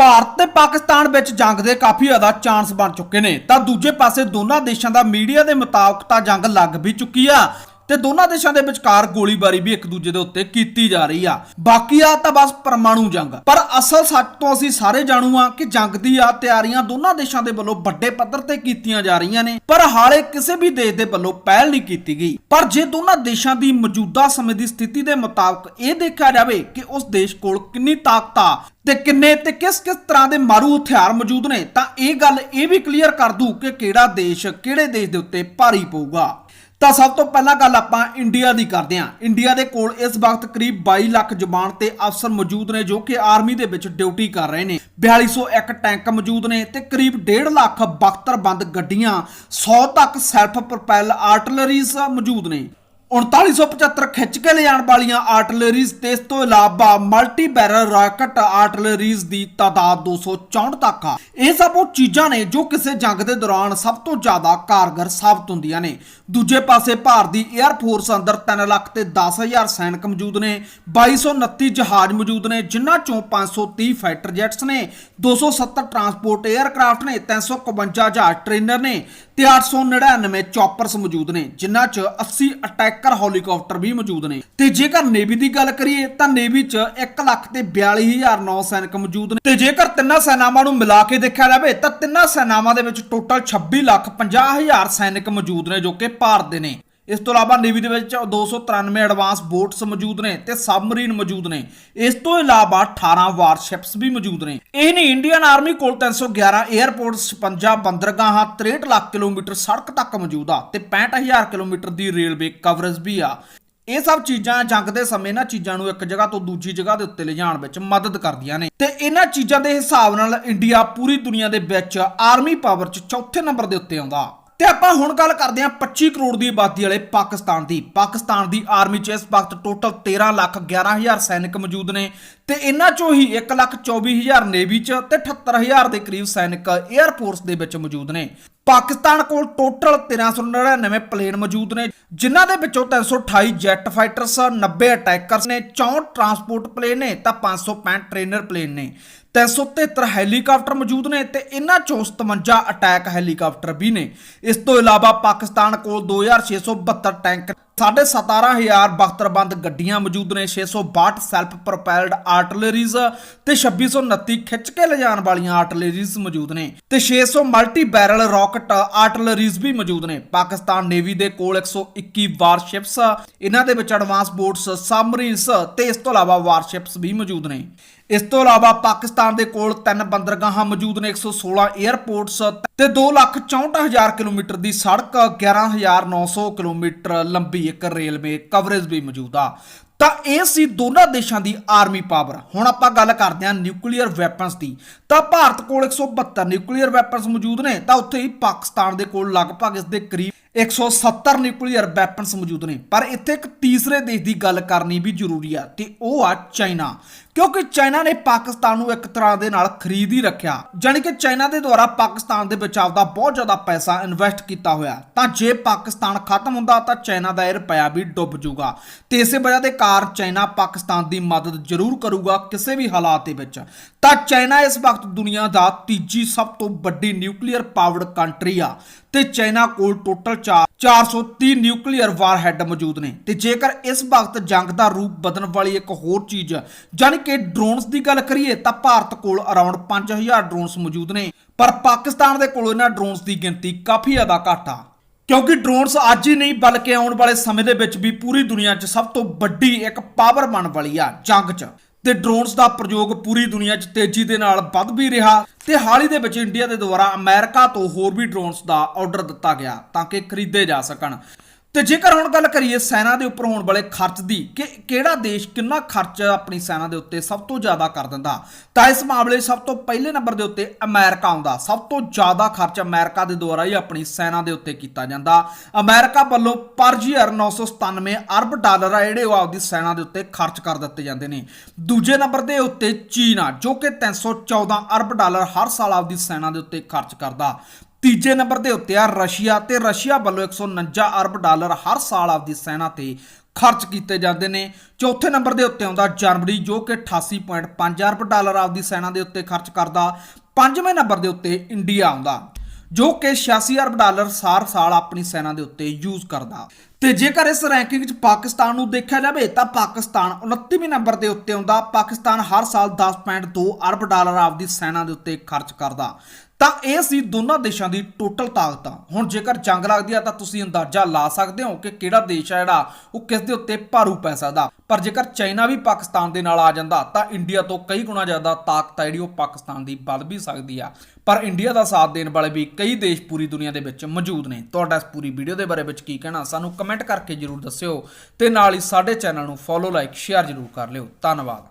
ਭਾਰਤ ਤੇ ਪਾਕਿਸਤਾਨ ਵਿੱਚ ਜੰਗ ਦੇ ਕਾਫੀ ਜ਼ਿਆਦਾ ਚਾਂਸ ਬਣ ਚੁੱਕੇ ਨੇ। ਤਾਂ ਦੂਜੇ ਪਾਸੇ ਦੋਨਾਂ ਦੇਸ਼ਾਂ ਦਾ ਮੀਡੀਆ ਦੇ ਮੁਤਾਬਕ ਤਾਂ ਜੰਗ ਲੱਗ ਵੀ ਚੁੱਕੀ ਆ। ਤੇ ਦੋਨਾਂ ਦੇਸ਼ਾਂ ਦੇ ਵਿਚਕਾਰ ਗੋਲੀਬਾਰੀ ਵੀ ਇੱਕ ਦੂਜੇ ਦੇ ਉੱਤੇ ਕੀਤੀ ਜਾ ਰਹੀ ਆ। ਬਾਕੀ ਆ ਤਾਂ ਬਸ ਪਰਮਾਣੂ ਜੰਗ। ਪਰ ਅਸਲ ਸੱਚ ਤੋਂ ਅਸੀਂ ਸਾਰੇ ਜਾਣੂ ਆ ਕਿ ਜੰਗ ਦੀ ਆ ਤਿਆਰੀਆਂ ਦੋਨਾਂ ਦੇਸ਼ਾਂ ਦੇ ਵੱਲੋਂ ਵੱਡੇ ਪੱਧਰ ਤੇ ਕੀਤੀਆਂ ਜਾ ਰਹੀਆਂ ਨੇ, ਪਰ ਹਾਲੇ ਕਿਸੇ ਵੀ ਦੇਸ਼ ਦੇ ਵੱਲੋਂ ਪਹਿਲ ਨਹੀਂ ਕੀਤੀ ਗਈ। ਪਰ ਜੇ ਦੋਨਾਂ ਦੇਸ਼ਾਂ ਦੀ ਮੌਜੂਦਾ ਸਮੇਂ ਦੀ ਸਥਿਤੀ ਦੇ ਮੁਤਾਬਕ ਇਹ ਦੇਖਿਆ ਜਾਵੇ ਕਿ ਉਸ ਦੇਸ਼ ਕੋਲ ਕਿੰਨੀ ਤਾਕਤ ਆ ਤੇ ਕਿੰਨੇ ਤੇ ਕਿਸ ਕਿਸ ਤਰ੍ਹਾਂ ਦੇ ਮਾਰੂ ਹਥਿਆਰ ਮੌਜੂਦ ਨੇ, ਤਾਂ ਇਹ ਗੱਲ ਇਹ ਵੀ ਕਲੀਅਰ ਕਰ ਦੂ ਕਿ ਕਿਹੜਾ ਦੇਸ਼ ਕਿਹੜੇ ਦੇਸ਼ ਦੇ ਉੱਤੇ ਭਾਰੀ ਪਊਗਾ। ਤਾਂ ਸਭ ਤੋਂ ਪਹਿਲਾਂ ਗੱਲ ਆਪਾਂ ਇੰਡੀਆ ਦੀ ਕਰਦੇ ਹਾਂ। ਇੰਡੀਆ ਦੇ ਕੋਲ ਇਸ ਵਕਤ ਕਰੀਬ 22 ਲੱਖ ਜ਼ਬਾਨ ਤੇ ਅਫਸਰ ਮੌਜੂਦ ਨੇ ਜੋ ਕਿ ਆਰਮੀ ਦੇ ਵਿੱਚ ਡਿਊਟੀ ਕਰ ਰਹੇ ਨੇ। 4201 ਟੈਂਕ ਮੌਜੂਦ ਨੇ ਤੇ ਕਰੀਬ 1.5 ਲੱਖ ਬਖਤਰਬੰਦ ਗੱਡੀਆਂ 100 ਤੱਕ ਸੈਲਫ ਪ੍ਰੋਪੈਲ ਆਰਟਲਰੀਜ਼ ਮੌਜੂਦ ਨੇ। 3975 ਖਿੱਚ ਕੇ ਲਿਆਉਣ ਵਾਲੀਆਂ ਆਰਟਲਰੀਜ਼ ਤੇ ਇਸ ਤੋਂ ਇਲਾਵਾ ਮਲਟੀ ਬੈਰਲ ਰਾਕਟ ਆਰਟਲਰੀਜ਼ ਦੀ ਤਾਦਾਦ 264 ਤੱਕ ਆ। ਇਹ ਸਭ ਉਹ ਚੀਜ਼ਾਂ ਨੇ ਜੋ ਕਿਸੇ ਜੰਗ ਦੇ ਦੌਰਾਨ ਸਭ ਤੋਂ ਜ਼ਿਆਦਾ ਕਾਰਗਰ ਸਾਬਤ ਹੁੰਦੀਆਂ ਨੇ। ਦੂਜੇ ਪਾਸੇ ਭਾਰਤ ਦੀ 에ਅਰ ਫੋਰਸ ਅੰਦਰ 3 ਲੱਖ ਤੇ 10000 ਸੈਨਿਕ ਮੌਜੂਦ ਨੇ। 2229 ਜਹਾਜ਼ ਮੌਜੂਦ ਨੇ, ਜਿਨ੍ਹਾਂ ਚੋਂ 530 ਫਾਈਟਰ ਜੈਟਸ ਨੇ 270 ਟਰਾਂਸਪੋਰਟ 에ਅਰਕ੍ਰਾਫਟ ਨੇ 351 ਜਹਾਜ਼ ਟ੍ਰੇਨਰ ਨੇ ਤੇ 899 ਚੌਪਰਸ ਮੌਜੂਦ ਨੇ, ਜਿਨ੍ਹਾਂ 'ਚ 80 ਅਟੈਕਰ ਹੈਲੀਕਾਪਟਰ ਵੀ ਮੌਜੂਦ ਨੇ। ਤੇ ਜੇਕਰ ਨੇਵੀ ਦੀ ਗੱਲ ਕਰੀਏ, ਤਾਂ ਨੇਵੀ 'ਚ 1 ਲੱਖ ਤੇ 42009 ਸੈਨਿਕ ਮੌਜੂਦ ਨੇ। ਤੇ ਜੇਕਰ ਤਿੰਨਾਂ ਸੈਨਾਵਾਂ ਨੂੰ ਮਿਲਾ ਕੇ ਦੇਖਿਆ ਜਾਵੇ, ਤਾਂ ਤਿੰਨਾਂ ਸੈਨਾਵਾਂ ਦੇ ਵਿੱਚ ਟੋਟਲ 26 ਲੱਖ 50 ਹਜ਼ਾਰ ਸੈਨਿਕ ਮੌਜੂਦ ਨੇ, ਜੋ ਕਿ ਭਾਰਤ ਦੇ ਨੇ। ਇਸ ਤੋਂ ਇਲਾਵਾ ਨੇਵੀ ਦੇ ਵਿੱਚ 293 ਐਡਵਾਂਸ ਬੋਟਸ ਮੌਜੂਦ ਨੇ ਤੇ ਸਬਮਰੀਨ ਮੌਜੂਦ ਨੇ। ਇਸ ਤੋਂ ਇਲਾਵਾ 18 ਵਾਰਸ਼ਿਪਸ ਵੀ ਮੌਜੂਦ ਨੇ। ਇਹ ਨਹੀਂ ਇੰਡੀਅਨ ਆਰਮੀ ਕੋਲ 311 에ਅਰਪੋਰਟਸ 56 ਬੰਦਰਗਾਹਾਂ 63 ਲੱਖ ਕਿਲੋਮੀਟਰ ਸੜਕ ਤੱਕ ਮੌਜੂਦ ਆ ਤੇ 65000 ਕਿਲੋਮੀਟਰ ਦੀ ਰੇਲਵੇ ਕਵਰੇਜ ਵੀ ਆ। ਇਹ ਸਭ ਚੀਜ਼ਾਂ ਜੰਗ ਦੇ ਸਮੇਂ ਨਾ ਚੀਜ਼ਾਂ ਨੂੰ ਇੱਕ ਜਗ੍ਹਾ ਤੋਂ ਦੂਜੀ ਜਗ੍ਹਾ ਦੇ ਉੱਤੇ ਲਿਜਾਣ ਵਿੱਚ ਮਦਦ ਕਰਦੀਆਂ ਨੇ। ਤੇ ਇਹਨਾਂ ਚੀਜ਼ਾਂ ਦੇ ਹਿਸਾਬ ਨਾਲ ਇੰਡੀਆ ਪੂਰੀ ਦੁਨੀਆ ਦੇ ਵਿੱਚ ਆਰਮੀ ਪਾਵਰ 'ਚ ਚੌਥੇ ਨੰਬਰ ਦੇ ਉੱਤੇ ਆਉਂਦਾ। ਤੇ ਆਪਾਂ ਹੁਣ ਗੱਲ ਕਰਦੇ ਹਾਂ 25 ਕਰੋੜ ਦੀ ਆਬਾਦੀ ਵਾਲੇ ਪਾਕਿਸਤਾਨ ਦੀ। ਪਾਕਿਸਤਾਨ ਦੀ ਆਰਮੀ 'ਚ ਇਸ ਵਕਤ ਟੋਟਲ 13 ਲੱਖ 11 ਹਜ਼ਾਰ ਸੈਨਿਕ ਮੌਜੂਦ ਨੇ ਤੇ ਇਹਨਾਂ 'ਚੋਂ ਹੀ 1 ਲੱਖ 24 ਹਜ਼ਾਰ ਨੇਵੀ 'ਚ ਤੇ 78 ਹਜ਼ਾਰ ਦੇ ਕਰੀਬ ਸੈਨਿਕ 에ਅਰ ਫੋਰਸ ਦੇ ਵਿੱਚ ਮੌਜੂਦ ਨੇ। ਪਾਕਿਸਤਾਨ ਕੋਲ ਟੋਟਲ 1399 ਪਲੇਨ ਮੌਜੂਦ ਨੇ, ਜਿਨ੍ਹਾਂ ਦੇ ਵਿੱਚੋਂ 328 ਜੈਟ ਫਾਈਟਰਸ 90 ਅਟੈਕਰਸ ਨੇ 64 ਟਰਾਂਸਪੋਰਟ ਪਲੇਨ ਨੇ, ਤਾਂ 565 ਟ੍ਰੇਨਰ ਪਲੇਨ ਨੇ। 373 ਹੈਲੀਕਾਪਟਰ ਮੌਜੂਦ ਨੇ ਤੇ ਇਹਨਾਂ ਚੋਂ 57 ਅਟੈਕ ਹੈਲੀਕਾਪਟਰ ਵੀ ਨੇ। ਇਸ ਤੋਂ ਇਲਾਵਾ ਪਾਕਿਸਤਾਨ ਕੋਲ 2672 ਟੈਂਕ 17000 ਬਖਤਰਬੰਦ ਗੱਡੀਆਂ ਮੌਜੂਦ ਨੇ 662 ਸੈਲਫ ਪ੍ਰੋਪੈਲਡ ਆਰਟਲਰੀਜ਼ ਤੇ 2629 ਖਿੱਚ ਕੇ ਲਿਜਾਣ ਵਾਲੀਆਂ ਆਰਟਲਰੀਜ਼ ਮੌਜੂਦ ਨੇ ਤੇ 600 ਮਲਟੀ ਬੈਰਲ ਰਾਕਟ ਆਰਟਲਰੀਜ਼ ਵੀ ਮੌਜੂਦ ਨੇ। ਪਾਕਿਸਤਾਨ ਨੇਵੀ ਦੇ ਕੋਲ 121 ਵਾਰਸ਼ਿਪਸ ਇਹਨਾਂ ਦੇ ਵਿੱਚ ਐਡਵਾਂਸ ਬੋਟਸ ਸਬਮਰੀਨਸ ਤੇ ਇਸ ਤੋਂ ਇਲਾਵਾ ਵਾਰਸ਼ਿਪਸ ਵੀ ਮੌਜੂਦ ਨੇ। ਇਸ ਤੋਂ ਇਲਾਵਾ ਪਾਕਿਸਤਾਨ ਦੇ ਕੋਲ ਤਿੰਨ ਬੰਦਰਗਾਹਾਂ ਮੌਜੂਦ ਨੇ 116 에ਅਰਪੋਰਟਸ ਤੇ 264000 ਕਿਲੋਮੀਟਰ ਦੀ ਸੜਕ 11900 ਕਿਲੋਮੀਟਰ ਲੰਬੀ ਇੱਕ ਰੇਲਵੇ ਕਵਰੇਜ ਵੀ ਮੌਜੂਦ ਆ। ਤਾਂ ਇਹ ਸੀ ਦੋਨਾਂ ਦੇਸ਼ਾਂ ਦੀ ਆਰਮੀ ਪਾਵਰ ਹੁਣ ਆਪਾਂ ਗੱਲ ਕਰਦੇ ਹਾਂ ਨਿਊਕਲੀਅਰ ਵੈਪਨਸ ਦੀ। ਤਾਂ ਭਾਰਤ ਕੋਲ 172 ਨਿਊਕਲੀਅਰ ਵੈਪਨਸ ਮੌਜੂਦ ਨੇ, ਤਾਂ ਉੱਥੇ ਹੀ ਪਾਕਿਸਤਾਨ ਦੇ ਕੋਲ ਲਗਭਗ ਇਸ ਦੇ ਕਰੀਬ 170 ਨਿਊਕਲੀਅਰ ਵੈਪਨਸ ਮੌਜੂਦ ਨੇ। ਪਰ ਇੱਥੇ ਇੱਕ ਤੀਸਰੇ ਦੇਸ਼ ਦੀ ਗੱਲ ਕਰਨੀ ਵੀ ਜ਼ਰੂਰੀ ਆ, ਤੇ ਉਹ ਆ ਚਾਈਨਾ। ਕਿਉਂਕਿ ਚਾਈਨਾ ਨੇ ਪਾਕਿਸਤਾਨ ਨੂੰ ਇੱਕ ਤਰ੍ਹਾਂ ਦੇ ਨਾਲ ਖਰੀਦ ਹੀ ਰੱਖਿਆ। ਜਾਣੀ ਕਿ ਚਾਈਨਾ ਦੇ ਦੁਆਰਾ ਪਾਕਿਸਤਾਨ ਦੇ ਵਿੱਚ ਆਪਦਾ ਬਹੁਤ ਜ਼ਿਆਦਾ ਪੈਸਾ ਇਨਵੈਸਟ ਕੀਤਾ ਹੋਇਆ। ਤਾਂ ਜੇ ਪਾਕਿਸਤਾਨ ਖਤਮ ਹੁੰਦਾ ਤਾਂ ਚਾਈਨਾ ਦਾ ਇਹ ਰੁਪਇਆ ਵੀ ਡੁੱਬ ਜਾਊਗਾ। ਤੇ ਇਸੇ ਵਜ੍ਹਾ ਦੇ ਕਾਰਨ ਚਾਈਨਾ ਪਾਕਿਸਤਾਨ ਦੀ ਮਦਦ ਜ਼ਰੂਰ ਕਰੂਗਾ ਕਿਸੇ ਵੀ ਹਾਲਾਤ ਦੇ ਵਿੱਚ। ਤਾਂ ਚਾਈਨਾ ਇਸ ਵਕਤ ਦੁਨੀਆ ਦਾ ਤੀਜੀ ਸਭ ਤੋਂ ਵੱਡੀ ਨਿਊਕਲੀਅਰ ਪਾਵਰਡ ਕੰਟਰੀ ਆ। ਤੇ ਚਾਈਨਾ ਕੋਲ ਟੋਟਲ 430 ਨਿਊਕਲੀਅਰ ਵਾਰਹੈਡ ਮੌਜੂਦ ਨੇ ਤੇ ਜੇਕਰ ਇਸ ਵਕਤ ਜੰਗ ਦਾ ਰੂਪ ਬਦਲਣ ਵਾਲੀ ਇੱਕ ਹੋਰ ਚੀਜ਼, ਜਾਣੀ ਕਿ ਡਰੋਨਸ ਦੀ ਗੱਲ ਕਰੀਏ, ਤਾਂ ਭਾਰਤ ਕੋਲ ਅਰਾਊਂਡ 5000 ਡਰੋਨਸ ਮੌਜੂਦ ਨੇ, ਪਰ ਪਾਕਿਸਤਾਨ ਦੇ ਕੋਲ ਇਹਨਾਂ ਡਰੋਨਸ ਦੀ ਗਿਣਤੀ ਕਾਫੀ ਜ਼ਿਆਦਾ ਘੱਟ ਆ। ਕਿਉਂਕਿ ਡਰੋਨਸ ਅੱਜ ਹੀ ਨਹੀਂ, ਬਲਕਿ ਆਉਣ ਵਾਲੇ ਸਮੇਂ ਦੇ ਵਿੱਚ ਵੀ ਪੂਰੀ ਦੁਨੀਆ 'ਚ ਸਭ ਤੋਂ ਵੱਡੀ ਇੱਕ ਪਾਵਰ ਬਣ ਵਾਲੀ ਆ ਜੰਗ 'ਚ। ਤੇ ਡਰੋਨਸ ਦਾ ਪ੍ਰਯੋਗ ਪੂਰੀ ਦੁਨੀਆ 'ਚ ਤੇਜ਼ੀ ਦੇ ਨਾਲ ਵੱਧ ਵੀ ਰਿਹਾ ਤੇ ਹਾਲ ਹੀ ਦੇ ਵਿੱਚ ਇੰਡੀਆ ਦੇ ਦੁਆਰਾ ਅਮਰੀਕਾ ਤੋਂ ਹੋਰ ਵੀ ਡਰੋਨਸ ਦਾ ਆਰਡਰ ਦਿੱਤਾ ਗਿਆ ਤਾਂ ਕਿ ਖਰੀਦੇ ਜਾ ਸਕਣ। ਤੇ ਜੇਕਰ ਹੁਣ ਗੱਲ ਕਰੀਏ ਸੈਨਾ ਦੇ ਉੱਪਰ ਹੋਣ ਵਾਲੇ ਖਰਚ ਦੀ, ਕਿ ਕਿਹੜਾ ਦੇਸ਼ ਕਿੰਨਾ ਖਰਚ ਆਪਣੀ ਸੈਨਾ ਦੇ ਉੱਤੇ ਸਭ ਤੋਂ ਜ਼ਿਆਦਾ ਕਰ ਦਿੰਦਾ? ਤਾਂ ਇਸ ਮਾਮਲੇ ਸਭ ਤੋਂ ਪਹਿਲੇ ਨੰਬਰ ਦੇ ਉੱਤੇ ਅਮਰੀਕਾ ਆਉਂਦਾ। ਸਭ ਤੋਂ ਜ਼ਿਆਦਾ ਖਰਚ ਅਮਰੀਕਾ ਦੇ ਦੁਆਰਾ ਹੀ ਆਪਣੀ ਸੈਨਾ ਦੇ ਉੱਤੇ ਕੀਤਾ ਜਾਂਦਾ। ਅਮਰੀਕਾ ਵੱਲੋਂ ਪਰ ਈਅਰ 997 ਅਰਬ ਡਾਲਰ ਆ ਜਿਹੜੇ ਉਹ ਆਪਦੀ ਸੈਨਾ ਦੇ ਉੱਤੇ ਖਰਚ ਕਰ ਦਿੱਤੇ ਜਾਂਦੇ ਨੇ। ਦੂਜੇ ਨੰਬਰ ਦੇ ਉੱਤੇ ਚੀਨ ਆ, ਜੋ ਕਿ 314 ਅਰਬ ਡਾਲਰ ਹਰ ਸਾਲ ਆਪਦੀ ਸੈਨਾ ਦੇ ਉੱਤੇ ਖਰਚ ਕਰਦਾ। ਤੀਜੇ ਨੰਬਰ ਦੇ ਉੱਤੇ ਆ ਰਸ਼ੀਆ ਤੇ ਰਸ਼ੀਆ ਵੱਲੋਂ 149 ਅਰਬ ਡਾਲਰ ਹਰ ਸਾਲ ਆਪਦੀ ਸੈਨਾ ਤੇ ਖਰਚ ਕੀਤੇ ਜਾਂਦੇ ਨੇ। ਚੌਥੇ ਨੰਬਰ ਦੇ ਉੱਤੇ ਆਉਂਦਾ ਜਰਮਨੀ, ਜੋ ਕਿ 88.5 ਅਰਬ ਡਾਲਰ ਆਪਦੀ ਸੈਨਾ ਦੇ ਉੱਤੇ ਖਰਚ ਕਰਦਾ। ਪੰਜਵੇਂ ਨੰਬਰ ਦੇ ਉੱਤੇ ਇੰਡੀਆ ਆਉਂਦਾ, ਜੋ ਕਿ 86 ਅਰਬ ਡਾਲਰ ਸਾਰ ਸਾਲ ਆਪਣੀ ਸੈਨਾ ਦੇ ਉੱਤੇ ਯੂਜ਼ ਕਰਦਾ। ਤੇ ਜੇਕਰ ਇਸ ਰੈਂਕਿੰਗ 'ਚ ਪਾਕਿਸਤਾਨ ਨੂੰ ਦੇਖਿਆ ਜਾਵੇ, ਤਾਂ ਪਾਕਿਸਤਾਨ 29ਵੇਂ ਨੰਬਰ ਦੇ ਉੱਤੇ ਆਉਂਦਾ। ਪਾਕਿਸਤਾਨ ਹਰ ਸਾਲ 10.2 ਅਰਬ ਡਾਲਰ ਆਪਦੀ ਸੈਨਾ ਦੇ ਉੱਤੇ ਖਰਚ ਕਰਦਾ। ਤਾਂ ਇਹ ਸੀ ਦੋਨਾਂ ਦੇਸ਼ਾਂ ਦੀ ਟੋਟਲ ਤਾਕਤਾਂ। ਹੁਣ ਜੇਕਰ ਜੰਗ ਲੱਗਦੀ ਆ ਤਾਂ ਤੁਸੀਂ ਅੰਦਾਜ਼ਾ ਲਾ ਸਕਦੇ ਹੋ ਕਿ ਕਿਹੜਾ ਦੇਸ਼ ਆ ਜਿਹੜਾ ਉਹ ਕਿਸ ਦੇ ਉੱਤੇ ਭਾਰੂ ਪੈ ਸਕਦਾ। ਪਰ ਜੇਕਰ ਚਾਈਨਾ ਵੀ ਪਾਕਿਸਤਾਨ ਦੇ ਨਾਲ ਆ ਜਾਂਦਾ ਤਾਂ ਇੰਡੀਆ ਤੋਂ ਕਈ ਗੁਣਾ ਜ਼ਿਆਦਾ ਤਾਕਤ ਆ ਜਿਹੜੀ ਉਹ ਪਾਕਿਸਤਾਨ ਦੀ ਵੱਧ ਵੀ ਸਕਦੀ ਆ। ਪਰ ਇੰਡੀਆ ਦਾ ਸਾਥ ਦੇਣ ਵਾਲੇ ਵੀ ਕਈ ਦੇਸ਼ ਪੂਰੀ ਦੁਨੀਆ ਦੇ ਵਿੱਚ ਮੌਜੂਦ ਨੇ। ਤੁਹਾਡਾ ਇਸ ਪੂਰੀ ਵੀਡੀਓ ਦੇ ਬਾਰੇ ਵਿੱਚ ਕੀ ਕਹਿਣਾ, ਸਾਨੂੰ ਕਮੈਂਟ ਕਰਕੇ ਜਰੂਰ ਦੱਸਿਓ ਤੇ ਨਾਲ ਹੀ ਸਾਡੇ ਚੈਨਲ ਨੂੰ ਫੋਲੋ, ਲਾਈਕ, ਸ਼ੇਅਰ ਜਰੂਰ ਕਰ ਲਿਓ। ਧੰਨਵਾਦ।